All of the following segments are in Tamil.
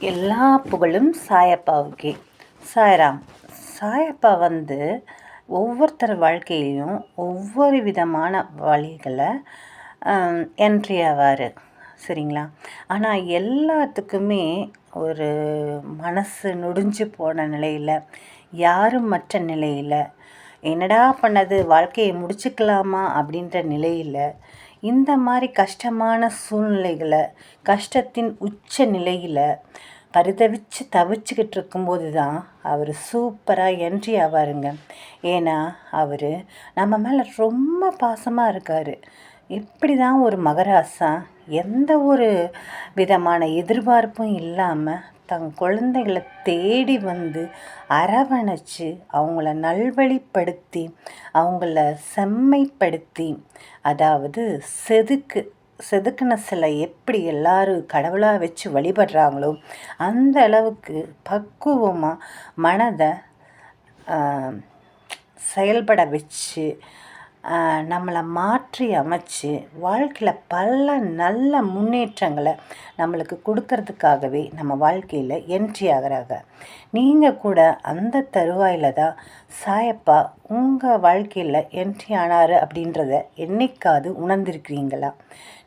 எல்லா புகழும் சாயப்பாவுக்கே. சாய்ராம் சாயப்பா வந்து ஒவ்வொருத்தர் வாழ்க்கையிலையும் ஒவ்வொரு விதமான வழிகளை என்ட்ரி ஆவார் சரிங்களா? ஆனால் எல்லாத்துக்குமே ஒரு மனசு நொடிஞ்சு போன நிலையில் யாரும் மற்ற நிலையில் என்னடா பண்ணது வாழ்க்கையை முடிச்சுக்கலாமா அப்படின்ற நிலையில் இந்த மாதிரி கஷ்டமான சூழ்நிலைகளை கஷ்டத்தின் உச்ச நிலையில் பரிதவிச்சு தவிச்சுக்கிட்டு இருக்கும்போது தான் அவர் சூப்பராக என்ட்ரி ஆவாருங்க. ஏன்னா அவர் நம்ம மேலே ரொம்ப பாசமாக இருக்கார். இப்படி தான் ஒரு மகராசா எந்த ஒரு விதமான எதிர்பார்ப்பும் இல்லாமல் தன் குழந்தைகளை தேடி வந்து அரவணைச்சு அவங்கள நல்வழிப்படுத்தி அவங்கள செம்மைப்படுத்தி அதாவது செதுக்கு செதுக்கின சிலை எப்படி எல்லாரும் கடவுளாக வச்சு வழிபடுறாங்களோ அந்த அளவுக்கு பக்குவமாக மனதை செயல்பட வச்சு நம்மளை மாற்றி அமைச்சு வாழ்க்கையில் பல நல்ல முன்னேற்றங்களை நம்மளுக்கு கொடுக்கறதுக்காகவே நம்ம வாழ்க்கையில் என்ட்ரி ஆகிறாங்க. நீங்கள் கூட அந்த தருவாயில் தான் சாயப்பா உங்கள் வாழ்க்கையில் என்ட்ரி ஆனார் அப்படின்றத என்னைக்காவது உணர்ந்திருக்கிறீங்களா?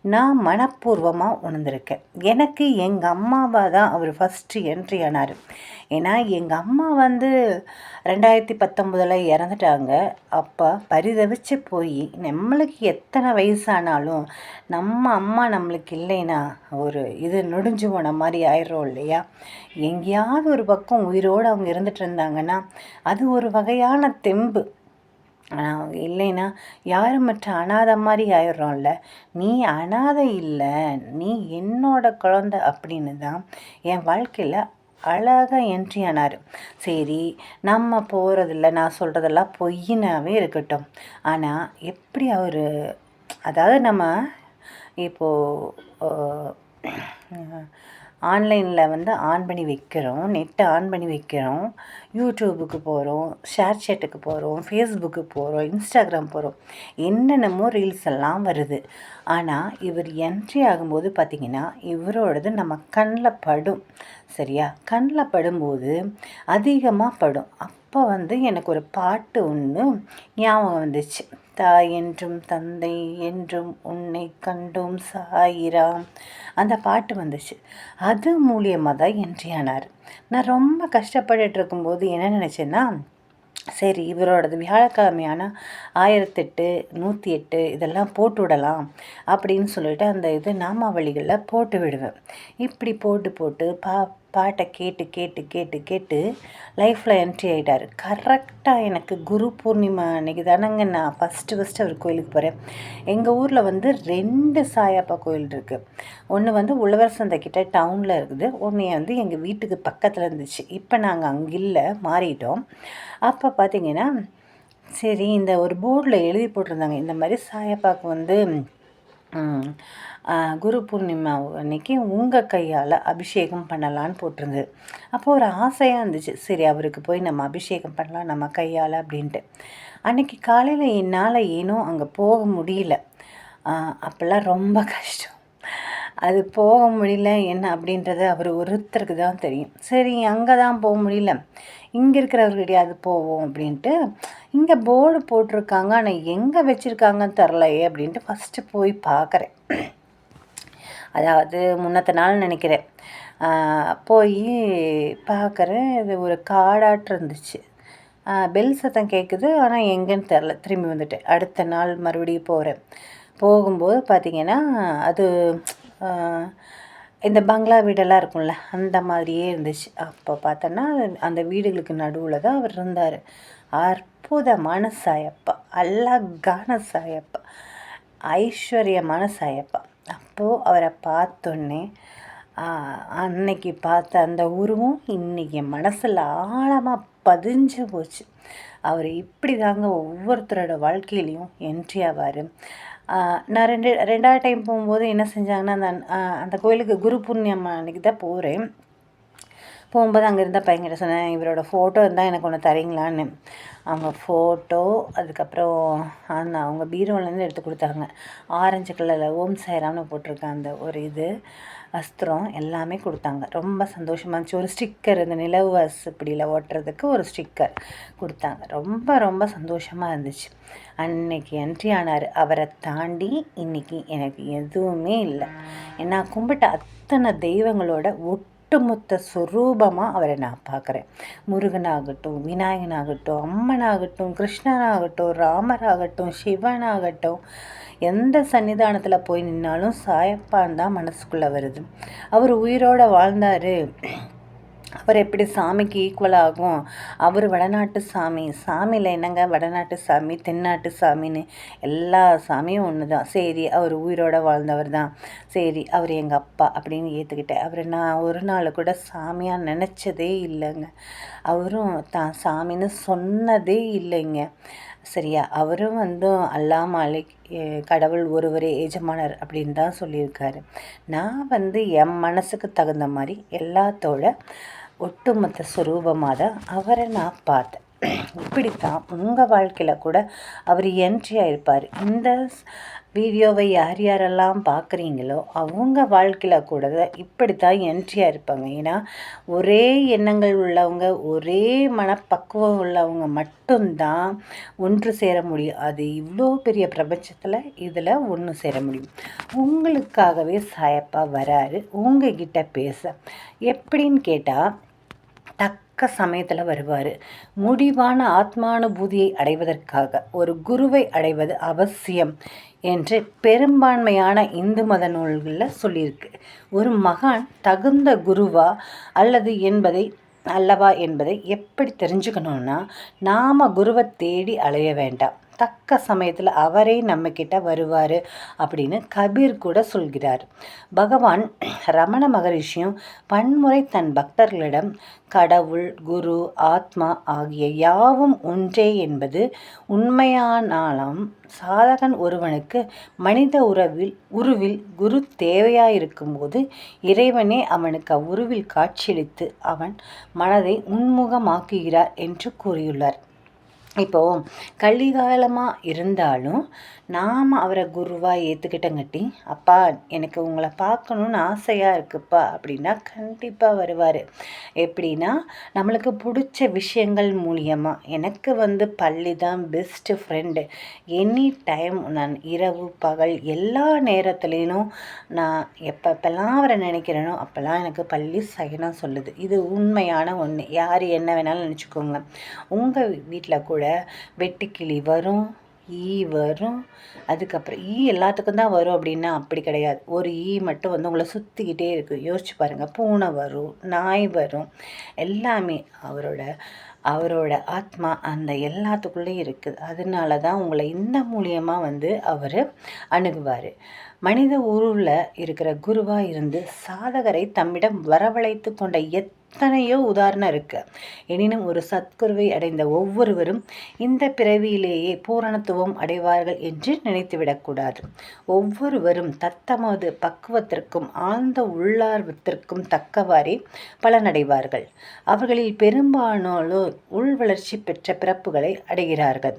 நான் மனப்பூர்வமாக உணர்ந்திருக்கேன். எனக்கு எங்கள் அம்மாவை தான் அவர் ஃபஸ்ட்டு என்ட்ரி ஆனார். ஏன்னா எங்கள் அம்மா வந்து ரெண்டாயிரத்தி பத்தொம்போதில் இறந்துட்டாங்க. அப்போ பரிதவிச்சு போய் நம்மளுக்கு எத்தனை வயசானாலும் நம்ம அம்மா நம்மளுக்கு இல்லைன்னா ஒரு இது நொடிஞ்சு போன மாதிரி ஆயிடும் இல்லையா? எங்கேயாவது ஒரு பக்கம் உயிரோடு அவங்க இருந்துட்டு இருந்தாங்கன்னா அது ஒரு வகையான தெம்பு. இல்லைன்னா யாரும் மற்ற அனாதை மாதிரி ஆயிடுறோம்ல. நீ அனாதை இல்லை நீ என்னோட குழந்த அப்படின்னு தான் என் வாழ்க்கையில் அழகாக என்ட்ரி ஆனார். சரி நம்ம போகிறதில்ல நான் சொல்கிறதெல்லாம் பொய்யினாவே இருக்கட்டும். ஆனால் எப்படி அவர் அதாவது நம்ம இப்போது ஆன்லைனில் வந்து ஆன் பண்ணி வைக்கிறோம் நெட்டை ஆன் பண்ணி வைக்கிறோம். யூடியூபுக்கு போகிறோம் ஷேர் சேட்டுக்கு போகிறோம் ஃபேஸ்புக்கு போகிறோம் இன்ஸ்டாகிராம் போகிறோம் என்னென்னமோ ரீல்ஸ் எல்லாம் வருது. ஆனால் இவர் என்ட்ரி ஆகும்போது பார்த்திங்கன்னா இவரோடது நம்ம கண்ணில் படும். சரியா? கண்ணில் படும்போது அதிகமாக படும். அப்போ வந்து எனக்கு ஒரு பாட்டு ஒன்று ஞாபகம் வந்துச்சு. தாய் என்றும் தந்தை என்றும் உன்னை கண்டும் சாயிராம். அந்த பாட்டு வந்துச்சு. அது மூலியமாக தான் என்ட்ரி ஆனார். நான் ரொம்ப கஷ்டப்பட்டுட்டு இருக்கும்போது என்ன நினச்சேன்னா சரி இவரோடது வியாழக்கிழமையான ஆயிரத்தெட்டு நூற்றி எட்டு இதெல்லாம் போட்டு விடலாம் அப்படின்னு சொல்லிட்டு அந்த இது நாமாவளிகளில் போட்டு விடுவேன். இப்படி போட்டு போட்டு பா பாட்டை கேட்டு கேட்டு கேட்டு கேட்டு லைஃப்பில் என்ட்ரி ஆகிட்டார் கரெக்டாக எனக்கு குரு பூர்ணிமா அன்றைக்கி தானங்க நான் ஃபஸ்ட்டு ஃபஸ்ட்டு அவர் கோயிலுக்கு போகிறேன் எங்கள் ஊரில் வந்து ரெண்டு சாயப்பா கோயில் இருக்குது ஒன்று வந்து உழவர் சந்தை கிட்ட டவுனில் இருக்குது. ஒன்று வந்து எங்கள் வீட்டுக்கு பக்கத்தில் இருந்துச்சு. இப்போ நாங்கள் அங்கே இல்லை மாறிட்டோம். அப்போ பார்த்தீங்கன்னா சரி இந்த ஒரு போர்டில் எழுதி போட்டிருந்தாங்க. இந்த மாதிரி சாயப்பாக்கு வந்து குரு பூர்ணிமா அன்னைக்கு உங்கள் கையால் அபிஷேகம் பண்ணலான்னு போட்டிருந்தது அப்போது ஒரு ஆசையாக இருந்துச்சு. சரி அவருக்கு போய் நம்ம அபிஷேகம் பண்ணலாம் நம்ம கையால் அப்படின்ட்டு. அன்றைக்கி காலையில் என்னால் ஏனோ அங்கே போக முடியல. அப்போல்லாம் ரொம்ப கஷ்டம். அது போக முடியல என்ன அப்படின்றது அவர் ஒருத்தருக்கு தான் தெரியும். சரி அங்கே தான் போக முடியல. இங்கே இருக்கிறவர்கிட்டயாவது போவோம் அப்படின்ட்டு இங்கே போர்டு போட்டிருக்காங்க. ஆனால் எங்கே வச்சுருக்காங்கன்னு தெரிலையே அப்படின்ட்டு ஃபஸ்ட்டு போய் பார்க்குறேன். அதாவது முன்னத்த நாள் நினைக்கிறேன். போய் பார்க்குறேன். இது ஒரு காடாட்டு இருந்துச்சு. பெல் சத்தம் கேட்குது ஆனால் எங்கேன்னு தெரில திரும்பி வந்துட்டேன். அடுத்த நாள் மறுபடியும் போகிறேன் போகும்போது பார்த்திங்கன்னா அது இந்த பங்களா வீடெல்லாம் இருக்கும்ல அந்த மாதிரியே இருந்துச்சு. அப்போ பார்த்தோன்னா அந்த வீடுகளுக்கு நடுவில் தான் அவர் இருந்தார். அற்புதமான சாயப்பா அழகான சாயப்பா ஐஸ்வர்யமான சாயப்பா அப்போது அவரை பார்த்தோன்னே அன்னைக்கு பார்த்த அந்த உருவம் இன்றைக்கி என் மனசில் ஆழமாக பதிஞ்சு போச்சு. அவர் இப்படி தாங்க ஒவ்வொருத்தரோட வாழ்க்கையிலையும் என்ட்ரி ஆவார். நான் ரெண்டு ரெண்டாவது டைம் போகும்போது என்ன செஞ்சாங்கன்னா அந்த அந்த கோயிலுக்கு குரு புண்ணியம் அன்றைக்கி தான் போகிறேன் போகும்போது அங்கே இருந்த பையன்கிட்ட சொன்னேன் இவரோட ஃபோட்டோ இருந்தால் எனக்கு ஒன்று தரீங்களான்னு. அவங்க ஃபோட்டோ அதுக்கப்புறம் அந்த அவங்க பீரோலேருந்து எடுத்து கொடுத்தாங்க. ஆரஞ்சு கலரில் ஓம் சாய்ராம்னு போட்டிருக்கேன் அந்த ஒரு இது. வஸ்திரம் எல்லாமே கொடுத்தாங்க. ரொம்ப சந்தோஷமாக இருந்துச்சு. ஒரு ஸ்டிக்கர் இந்த நிலவு வாசப்படியில் ஓட்டுறதுக்கு ஒரு ஸ்டிக்கர் கொடுத்தாங்க. ரொம்ப ரொம்ப சந்தோஷமாக இருந்துச்சு. அன்னைக்கு என்ட்ரி ஆனார். அவரை தாண்டி இன்னைக்கு எனக்கு எதுவுமே இல்லை. நான் கும்பிட்ட அத்தனை தெய்வங்களோட ஒட்டுமொத்த சுரூபமாக அவரை நான் பார்க்குறேன். முருகனாகட்டும் விநாயகனாகட்டும் அம்மனாகட்டும் கிருஷ்ணனாகட்டும் ராமராகட்டும் சிவனாகட்டும் எந்த சன்னிதானத்தில் போய் நின்னாலும் சாயப்பான் தான் மனசுக்குள்ளே வருது. அவர் உயிரோடு வாழ்ந்தார். அவர் எப்படி சாமிக்கு ஈக்குவல் ஆகும்? அவர் வடநாட்டு சாமி. சாமியில் என்னங்க? வடநாட்டு சாமி தென்னாட்டு சாமின்னு எல்லா சாமியும் ஒன்று தான் சரி அவர் உயிரோடு வாழ்ந்தவர் தான். சரி அவர் எங்கள் அப்பா அப்படின்னு ஏற்றுக்கிட்டேன் அவரை நான் ஒரு நாள் கூட சாமியாக நினச்சதே இல்லைங்க. அவரும் தான் சாமின்னு சொன்னதே இல்லைங்க. சரியா? அவரும் வந்து அல்லா மாலிக் கடவுள் ஒருவரே எஜமானர் அப்படின்னு தான் சொல்லியிருக்காரு. நான் வந்து என் மனசுக்கு தகுந்த மாதிரி எல்லாத்தோட ஒட்டுமொத்த சுரூபமாக தான் அவரை நான் பார்த்தேன். இப்படித்தான் உங்கள் வாழ்க்கையில் கூட அவர் என்ட்ரி ஆயிருப்பார். இந்த வீடியோவை யார் யாரெல்லாம் பார்க்குறீங்களோ அவங்க வாழ்க்கையில் கூட இப்படித்தான் என்ட்ரியாக இருப்பாங்க ஏன்னா ஒரே எண்ணங்கள் உள்ளவங்க ஒரே மனப்பக்குவம் உள்ளவங்க மட்டும்தான் ஒன்று சேர முடியும். அது இவ்வளோ பெரிய பிரபஞ்சத்தில் இதில் ஒன்று சேர முடியும். உங்களுக்காகவே சாயப்பா வராரு. உங்ககிட்ட பேச. எப்படின்னு கேட்டால் தக்க சமயத்தில் வருவார். முடிவான ஆத்மானுபூதியை அடைவதற்காக ஒரு குருவை அடைவது அவசியம் என்று பெரும்பான்மையான இந்து மத நூல்களில் சொல்லியிருக்கு. ஒரு மகான் தகுந்த குருவா அல்லது என்பதை அல்லவா என்பதை எப்படி தெரிஞ்சுக்கணுன்னா நாம் குருவை தேடி அலைய வேண்டாம். தக்க சமயத்தில் அவரே நம்மக்கிட்ட வருவார் அப்படின்னு கபீர் கூட சொல்கிறார். பகவான் ரமண மகரிஷியும் பன்முறை தன் பக்தர்களிடம் கடவுள் குரு ஆத்மா ஆகிய யாவும் ஒன்றே என்பது உண்மையானாலும் சாதகன் ஒருவனுக்கு மனித உறவில் உருவில் குரு தேவையாயிருக்கும்போது இறைவனே அவனுக்கு அவ்வுருவில் காட்சியளித்து அவன் மனதை உன்முகமாக்குகிறார் என்று கூறியுள்ளார். இப்போது கலிகாலமாக இருந்தாலும் நாம் அவரை குருவாக ஏற்றுக்கிட்டங்காட்டி அப்பா எனக்கு உங்களை பார்க்கணுன்னு ஆசையாக இருக்குப்பா அப்படின்னா கண்டிப்பாக வருவார். எப்படின்னா நம்மளுக்கு பிடிச்ச விஷயங்கள் மூலியமாக எனக்கு வந்து பள்ளி தான் பெஸ்ட்டு ஃப்ரெண்டு எனி டைம் நான் இரவு பகல் எல்லா நேரத்துலேயும் நான் எப்பப்பெல்லாம் அவரை நினைக்கிறேனோ அப்போல்லாம் எனக்கு பள்ளி சகனம் சொல்லுது. இது உண்மையான ஒன்று யார் என்ன வேணாலும் நினச்சிக்கோங்க. உங்கள் வீட்டில் கூட வெட்டுக்கிளி வரும் ஈ வரும். அதுக்கப்புறம் ஈ எல்லாத்துக்கும் தான் வரும் அப்படின்னா அப்படி கிடையாது. ஒரு ஈ மட்டும் வந்து உங்களை சுற்றிக்கிட்டே இருக்குது யோசிச்சு பாருங்கள் பூனை வரும் நாய் வரும். எல்லாமே அவரோட அவரோட ஆத்மா அந்த எல்லாத்துக்குள்ளேயும் இருக்குது. அதனால தான் உங்களை இந்த மூலியமாக வந்து அவர் அணுகுவார். மனித உருவில் இருக்கிற குருவாக இருந்து சாதகரை தம்மிடம் வரவழைத்து கொண்ட எத் எத்தனையோ உதாரணம் இருக்கு. எனினும் ஒரு சத்குருவை அடைந்த ஒவ்வொருவரும் இந்த பிறவியிலேயே பூரணத்துவம் அடைவார்கள் என்று நினைத்துவிடக்கூடாது ஒவ்வொருவரும் தத்தமது பக்குவத்திற்கும் ஆழ்ந்த உள்ளார்வத்திற்கும் தக்கவாறே பலனடைவார்கள். அவர்களில் பெரும்பாலானோர் உள் வளர்ச்சி பெற்ற பிறப்புகளை அடைகிறார்கள்.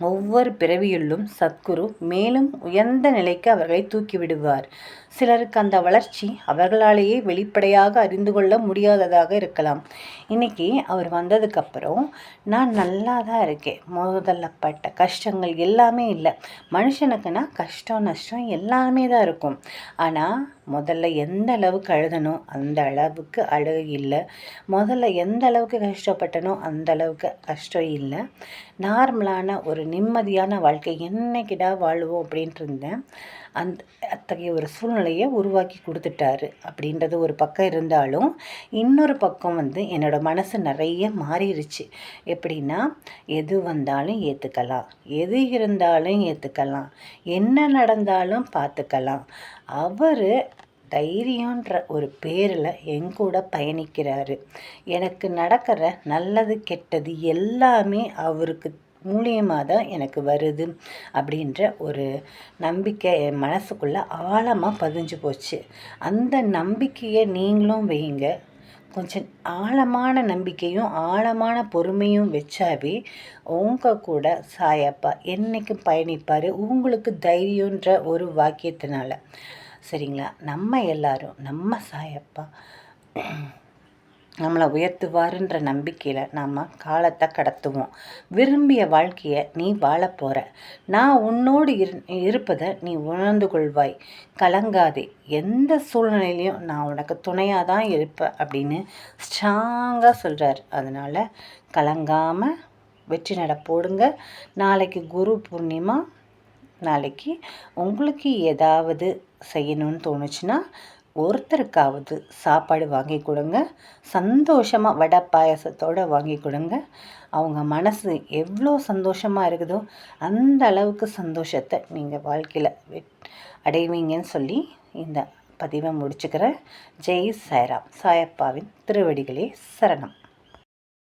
ஒவ்வொரு பிறவியுள்ளும் சத்குரு மேலும் உயர்ந்த நிலைக்கு அவர்களை தூக்கிவிடுவார் சிலருக்கு அந்த வளர்ச்சி அவர்களாலேயே வெளிப்படையாக அறிந்து கொள்ள முடியாததாக இருக்கலாம். இன்றைக்கி அவர் வந்ததுக்கப்புறம் நான் நல்லா தான் இருக்கேன். முதல்ல பட்ட கஷ்டங்கள் எல்லாமே இல்லை. மனுஷனுக்குன்னா கஷ்டம் நஷ்டம் எல்லாமே தான் இருக்கும். ஆனால் முதல்ல எந்த அளவுக்கு அழுதனோ அந்த அளவுக்கு அழகு இல்லை. முதல்ல எந்த அளவுக்கு கஷ்டப்பட்டனோ அந்த அளவுக்கு கஷ்டம் இல்லை. நார்மலான ஒரு நிம்மதியான வாழ்க்கை என்னைக்கிடா வாழ்வோம்? அப்படின்ட்டு இருந்தேன். அந்த அத்தகைய ஒரு சூழ்நிலையை உருவாக்கி கொடுத்துட்டாரு. அப்படின்றது ஒரு பக்கம் இருந்தாலும் இன்னொரு பக்கம் வந்து என்னோடய மனசு நிறைய மாறிடுச்சு எப்படின்னா எது வந்தாலும் ஏற்றுக்கலாம் எது இருந்தாலும் ஏற்றுக்கலாம் என்ன நடந்தாலும் பார்த்துக்கலாம் அவர் தைரியன்ற ஒரு பேரில் என் கூட பயணிக்கிறாரு. எனக்கு நடக்கிற நல்லது கெட்டது எல்லாமே அவருக்கு மூலியமாக தான் எனக்கு வருது அப்படின்ற ஒரு நம்பிக்கை என் மனசுக்குள்ளே ஆழமாக பதிஞ்சு போச்சு. அந்த நம்பிக்கையை நீங்களும் வைங்க கொஞ்சம் ஆழமான நம்பிக்கையும் ஆழமான பொறுமையும் வச்சாவே உங்கள் கூட சாயப்பா என்றைக்கும் பயணிப்பார். உங்களுக்கு தைரியன்ற ஒரு வாக்கியத்தினால. சரிங்களா? நம்ம எல்லாரும் நம்ம சாயப்பா. நம்மளை உயர்த்துவாருன்ற நம்பிக்கையில் நாம் காலத்தை கடத்துவோம். விரும்பிய வாழ்க்கையை நீ வாழப்போகிற போகிற நான் உன்னோடு இரு இருப்பதை நீ உணர்ந்து கொள்வாய். கலங்காதே. எந்த சூழ்நிலையிலையும் நான் உனக்கு துணையாக தான் இருப்பேன் அப்படின்னு ஸ்ட்ராங்காக சொல்கிறார் அதனால் கலங்காமல் வெற்றி நட போடுங்க. நாளைக்கு குரு பூர்ணிமா. நாளைக்கு உங்களுக்கு ஏதாவது செய்யணும்னு தோணுச்சுன்னா ஒருத்தருக்காவது சாப்பாடு வாங்கி கொடுங்க. சந்தோஷமாக வடை பாயசத்தோடு வாங்கி கொடுங்க. அவங்க மனசு எவ்வளோ சந்தோஷமாக இருக்குதோ அந்த அளவுக்கு சந்தோஷத்தை நீங்கள் வாழ்க்கையில் அடைவீங்கன்னு சொல்லி இந்த பதிவை முடிச்சுக்கிறேன். ஜெய் சாய்ராம். சாயப்பாவின் திருவடிகளே சரணம்.